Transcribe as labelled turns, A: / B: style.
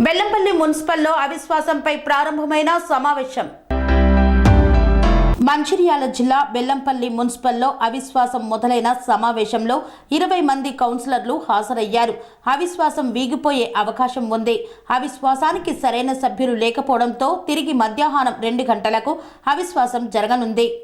A: బెల్లంపల్లి మున్సిపల్లో అవిశ్వాసంపై ప్రారంభమైన సమావేశం. మంచిర్యాల జిల్లా బెల్లంపల్లి మున్సిపల్లో అవిశ్వాసం మొదలైన సమావేశంలో ఇరవై మంది కౌన్సిలర్లు హాజరయ్యారు. అవిశ్వాసం వీగిపోయే అవకాశం ఉంది. అవిశ్వాసానికి సరైన సభ్యులు లేకపోవడంతో తిరిగి మధ్యాహ్నం రెండు గంటలకు అవిశ్వాసం జరగనుంది.